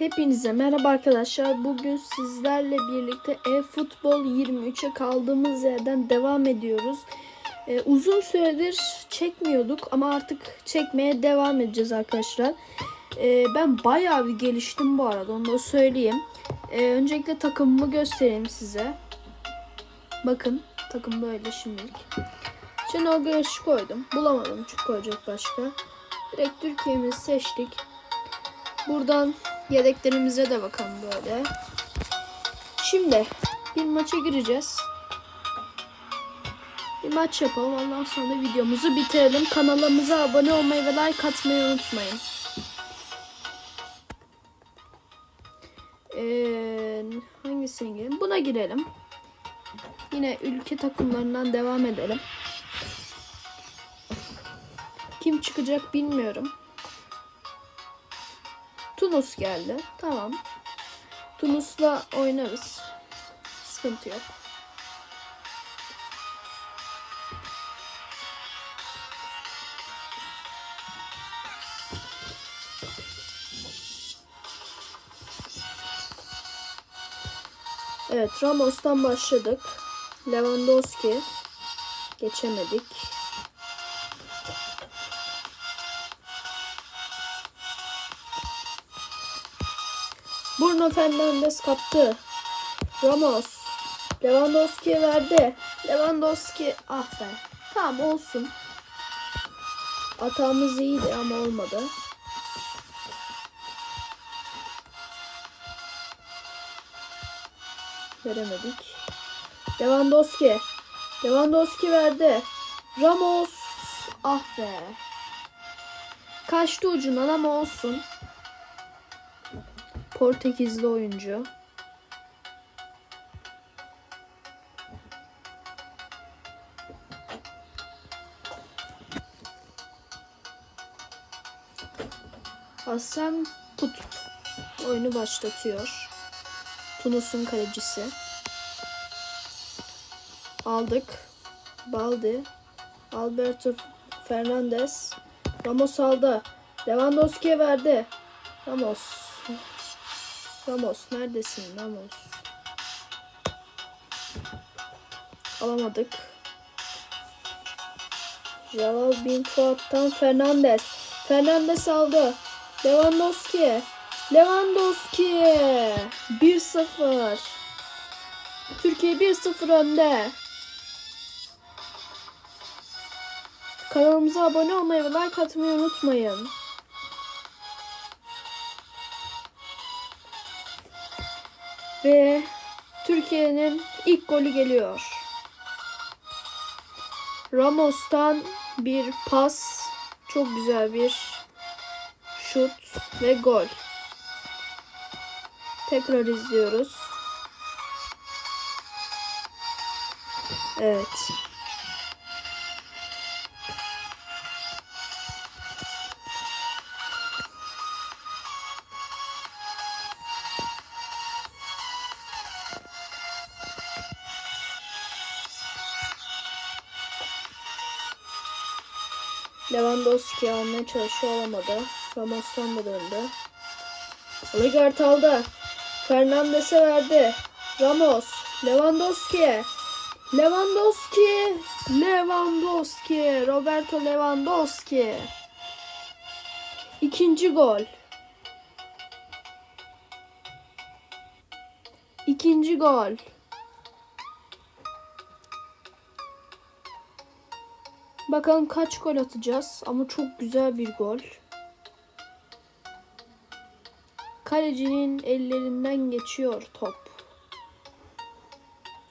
Hepinize merhaba arkadaşlar. Bugün sizlerle birlikte e-futbol 23'e kaldığımız yerden devam ediyoruz. Ee, uzun süredir çekmiyorduk ama artık çekmeye devam edeceğiz arkadaşlar. Ee, ben bayağı bir geliştim bu arada onu da söyleyeyim. Ee, öncelikle takımımı göstereyim size. Bakın takım böyle şimdilik. Şenol Güneş'i koydum. Bulamadım çünkü koyacak başka. Direkt Türkiye'mizi seçtik. Buradan yedeklerimize de bakalım böyle. Şimdi bir maça gireceğiz. Bir maç yapalım. Ondan sonra videomuzu bitirelim. Kanalımıza abone olmayı ve like atmayı unutmayın. Ee, hangisine girelim? Buna girelim. Yine ülke takımlarından devam edelim. Kim çıkacak bilmiyorum. Tunus geldi. Tamam. Tunus'la oynarız. Sıkıntı yok. Evet Ramos'tan başladık. Lewandowski geçemedik. Bruno Fernandes kaptı. Ramos. Lewandowski'ye verdi. Lewandowski ah be. Tamam olsun. Atağımız iyiydi ama olmadı. Veremedik. Lewandowski. Lewandowski verdi. Ramos. Ah be. Kaçtı ucundan ama olsun. Portekizli oyuncu. Hasan Kutup oyunu başlatıyor. Tunus'un kalecisi. Aldık. Baldi. Alberto Fernandez. Ramos aldı. Lewandowski'ye verdi. Ramos. Ramos neredesin Ramos? Alamadık. Jalal bin Fuat'tan Fernandez. Fernandez aldı. Lewandowski. Lewandowski. 1-0. Türkiye 1-0 önde. Kanalımıza abone olmayı ve like atmayı unutmayın. Ve Türkiye'nin ilk golü geliyor. Ramos'tan bir pas, çok güzel bir şut ve gol. Tekrar izliyoruz. Evet. Lewandowski almaya çalışıyor olamadı. Ramos'tan da döndü. Oligart aldı. Fernandes'e verdi. Ramos. Lewandowski. Lewandowski. Lewandowski. Roberto Lewandowski. İkinci gol. İkinci gol. Bakalım kaç gol atacağız ama çok güzel bir gol. Kalecinin ellerinden geçiyor top.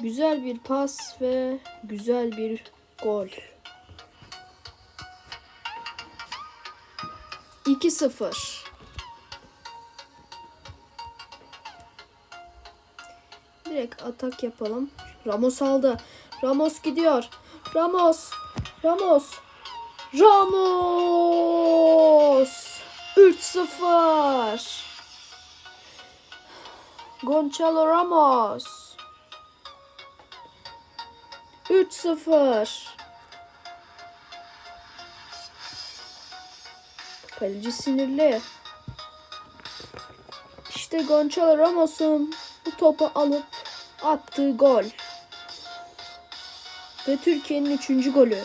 Güzel bir pas ve güzel bir gol. 2-0. Direkt atak yapalım. Ramos aldı. Ramos gidiyor. Ramos. Ramos. Ramos. 3-0. Gonçalo Ramos. 3-0. Kaleci sinirli. İşte Gonçalo Ramos'un bu topu alıp attığı gol. Ve Türkiye'nin üçüncü golü.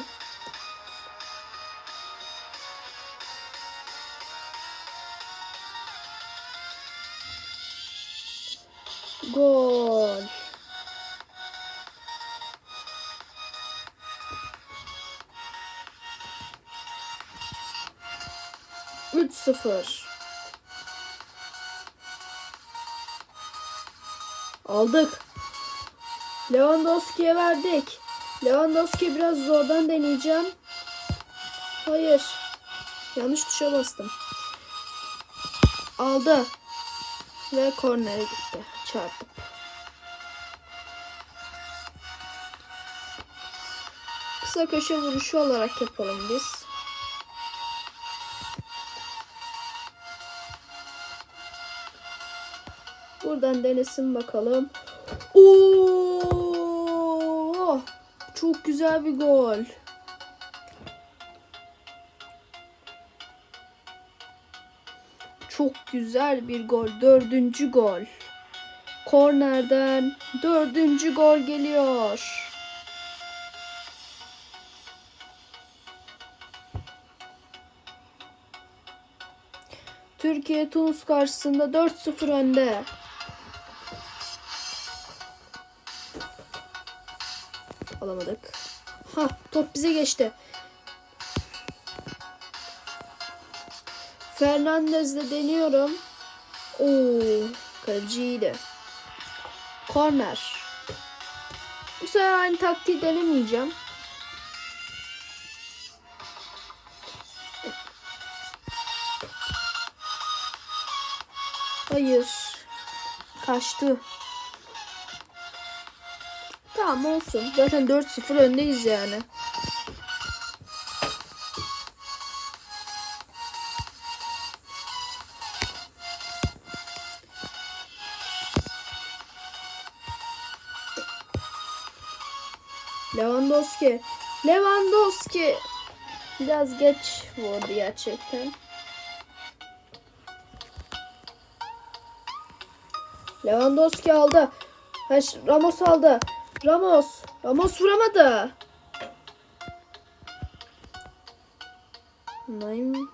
Gol. Üç sıfır. Aldık. Lewandowski'ye verdik. Lewandowski biraz zordan deneyeceğim. Hayır. Yanlış tuşa bastım. Aldı. Ve kornere gitti. Çarpıp. Kısa köşe vuruşu olarak yapalım biz. Buradan denesin bakalım. Oo! Çok güzel bir gol. Çok güzel bir gol. Dördüncü gol. Kornerden dördüncü gol geliyor. Türkiye Tunus karşısında 4-0 önde. Alamadık. Ha top bize geçti. Fernandez'le deniyorum. Oo, kaleci iyiydi. Corner. Bu sefer aynı taktiği denemeyeceğim. Hayır. Kaçtı. Tamam olsun. Zaten 4-0 öndeyiz yani. Lewandowski. Lewandowski. Biraz geç vurdu gerçekten. Lewandowski aldı. Ha, Ramos aldı. Ramos. Ramos vuramadı. Naim.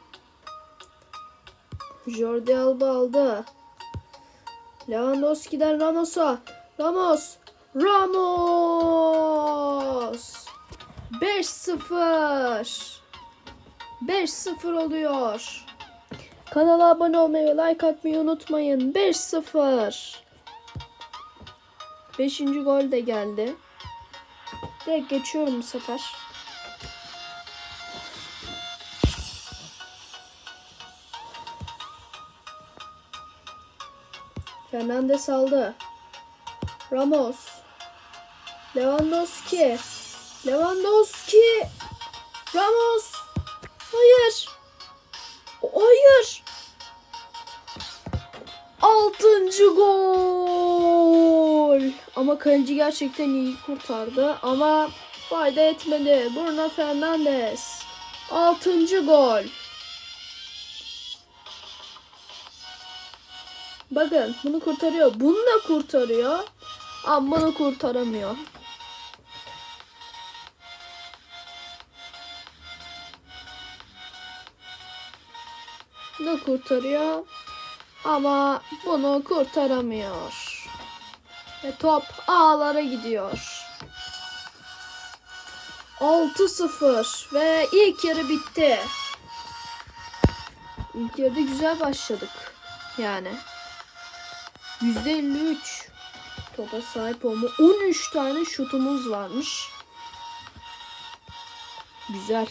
Jordi Alba aldı. Lewandowski'den Ramos'a. Ramos. Ramos. 5-0. 5-0 oluyor. Kanala abone olmayı ve like atmayı unutmayın. 5-0. Beşinci gol de geldi. Direkt geçiyorum bu sefer. Fernandez aldı. Ramos. Lewandowski. Lewandowski. Ramos. Hayır. Hayır. Altıncı gol. Ama kaleci gerçekten iyi kurtardı. Ama fayda etmedi. Bruno Fernandes. Altıncı gol. Bakın bunu kurtarıyor. Bunu da kurtarıyor. Ama bunu kurtaramıyor. Kurtarıyor. Ama bunu kurtaramıyor. Ve top ağlara gidiyor. 6-0 ve ilk yarı bitti. İlk yarıda güzel başladık. Yani. %53 topa sahip olma. 13 tane şutumuz varmış. Güzel.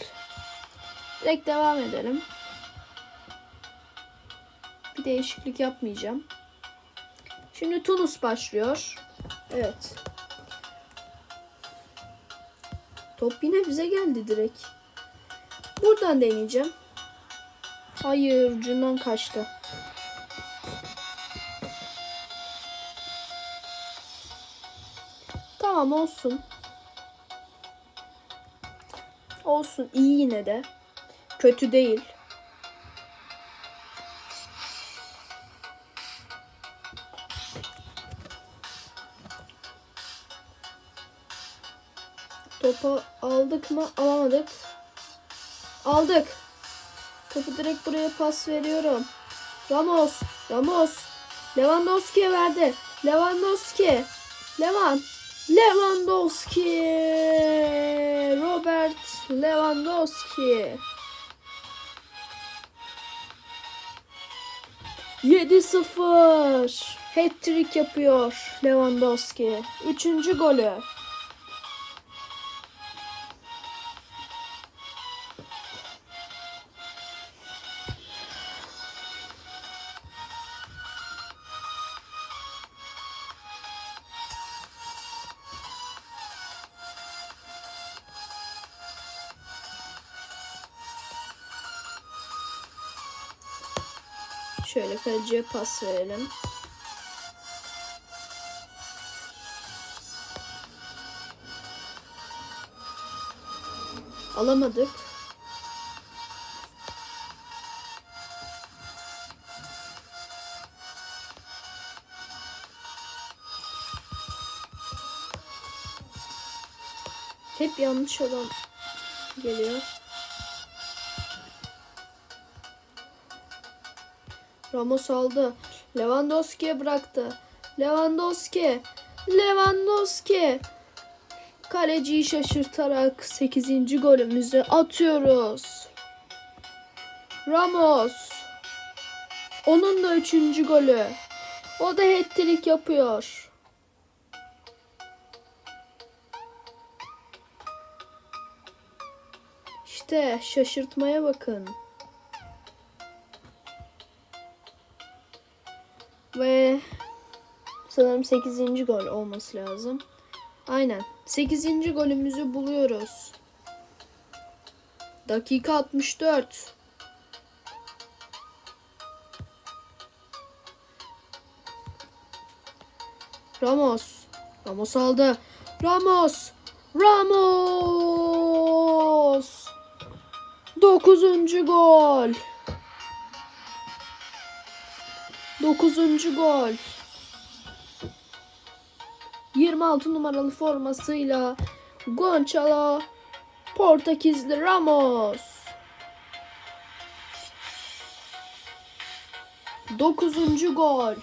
Direkt devam edelim. Bir değişiklik yapmayacağım. Şimdi Tunus başlıyor. Evet. Top yine bize geldi direkt. Buradan deneyeceğim. Hayır ucundan kaçtı. Tamam olsun. Olsun iyi yine de. Kötü değil. Aldık mı? Alamadık. Aldık. Topu direkt buraya pas veriyorum. Ramos. Ramos. Lewandowski'ye verdi. Lewandowski. Levan. Lewandowski. Robert Lewandowski. 7-0. Hat-trick yapıyor Lewandowski. Üçüncü golü. Kaleciye pas verelim. Alamadık. Hep yanlış olan geliyor. Ramos aldı. Lewandowski'ye bıraktı. Lewandowski. Lewandowski. Kaleciyi şaşırtarak 8. golümüzü atıyoruz. Ramos. Onun da 3. golü. O da hat-trick yapıyor. İşte şaşırtmaya bakın. Ve sanırım 8. gol olması lazım. Aynen. 8. golümüzü buluyoruz. Dakika 64. Ramos. Ramos aldı. Ramos. Ramos. 9. gol. 9. gol. 26 numaralı formasıyla Gonçalo Portekizli Ramos. 9. gol.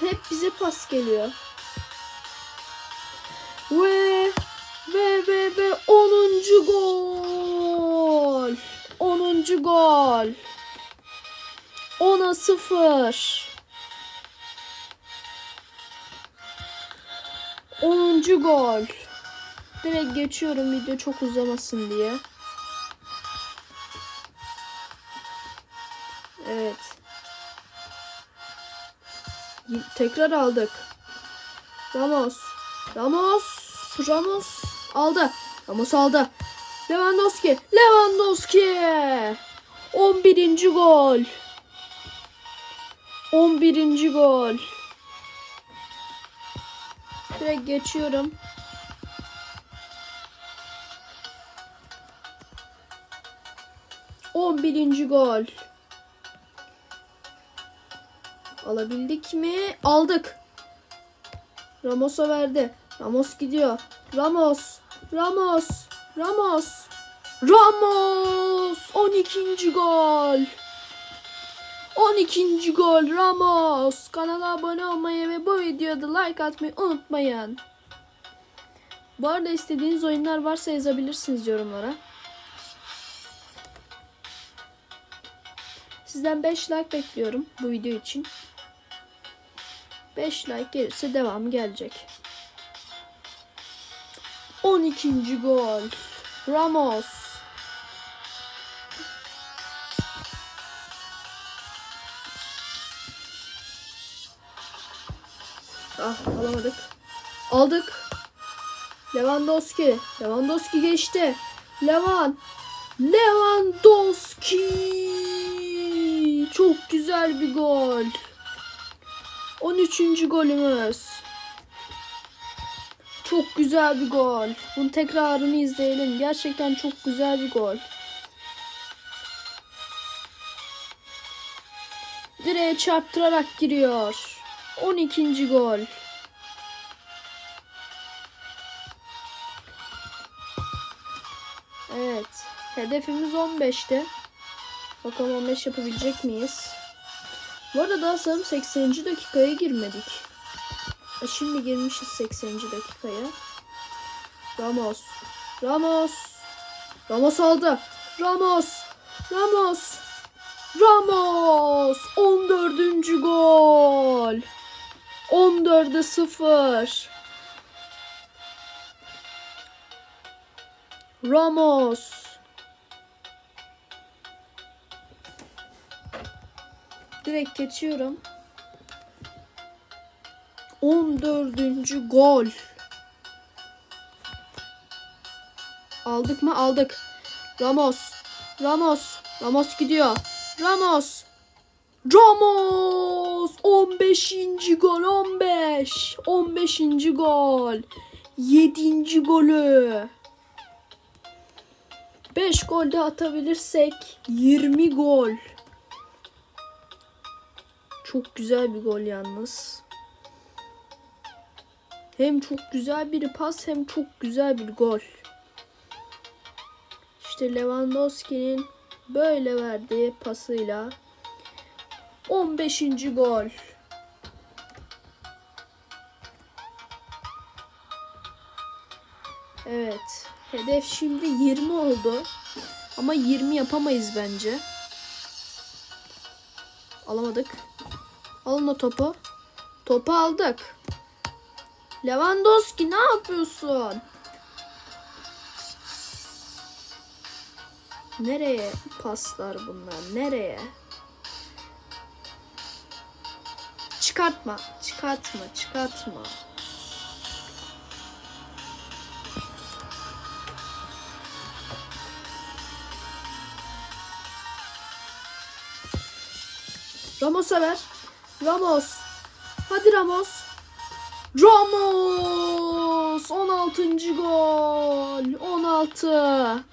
Hep bize pas geliyor. Ve ve ve ve 10. gol. 10. gol. 10'a 0. 10. gol. Direkt geçiyorum video çok uzamasın diye. Evet. Tekrar aldık. Ramos. Ramos. Ramos aldı. Ramos aldı. Lewandowski. Lewandowski. 11. gol. 11. gol. Direkt geçiyorum. On birinci gol. Alabildik mi? Aldık. Ramos'a verdi. Ramos gidiyor. Ramos. Ramos. Ramos. Ramos. 12. gol. 12. gol Ramos. Kanala abone olmayı ve bu videoda like atmayı unutmayın. Bu arada istediğiniz oyunlar varsa yazabilirsiniz yorumlara. Sizden 5 like bekliyorum bu video için. 5 like gelirse devamı gelecek. 12. gol. Ramos. Ah alamadık. Aldık. Lewandowski. Lewandowski geçti. Levan. Lewandowski. Çok güzel bir gol. 13. golümüz. Çok güzel bir gol. Bunun tekrarını izleyelim. Gerçekten çok güzel bir gol. direğe çarptırarak giriyor. 12. gol. Evet. Hedefimiz 15'ti. Bakalım 15 yapabilecek miyiz? Bu arada daha sanırım 80. dakikaya girmedik. E şimdi girmişiz 80. dakikaya. Ramos. Ramos. Ramos aldı. Ramos. Ramos. Ramos. 14. gol. 14'e 0. Ramos. Direkt geçiyorum. 14. gol. Aldık mı? Aldık. Ramos. Ramos. Ramos gidiyor. Ramos. Ramos. 15. gol. 15. 15. gol. 7. golü. 5 gol de atabilirsek 20 gol. Çok güzel bir gol yalnız. Hem çok güzel bir pas hem çok güzel bir gol. İşte Lewandowski'nin böyle verdiği pasıyla 15. gol. Evet. Hedef şimdi 20 oldu. Ama 20 yapamayız bence. Alamadık. Alın o topu. Topu aldık. Lewandowski ne yapıyorsun? Nereye paslar bunlar? Nereye? Çıkartma. Çıkartma. Çıkartma. Ramos'a ver. Ramos. Hadi Ramos. Ramos. 16. gol. 16.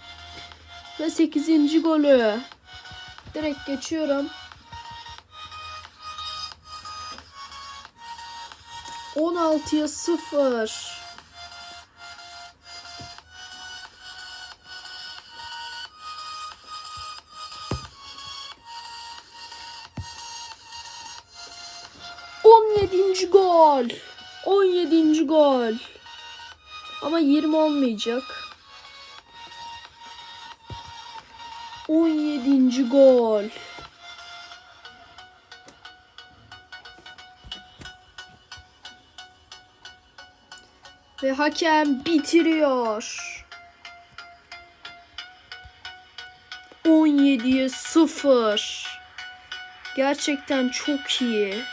Ve 8. golü. Direkt geçiyorum. 16'ya 0. On yedinci gol. 17. gol. Ama 20 olmayacak. 17. gol. Ve hakem bitiriyor. 17'ye 0. Gerçekten çok iyi.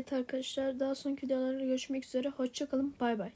Evet arkadaşlar daha sonraki videolarda görüşmek üzere. Hoşçakalın. Bay bay.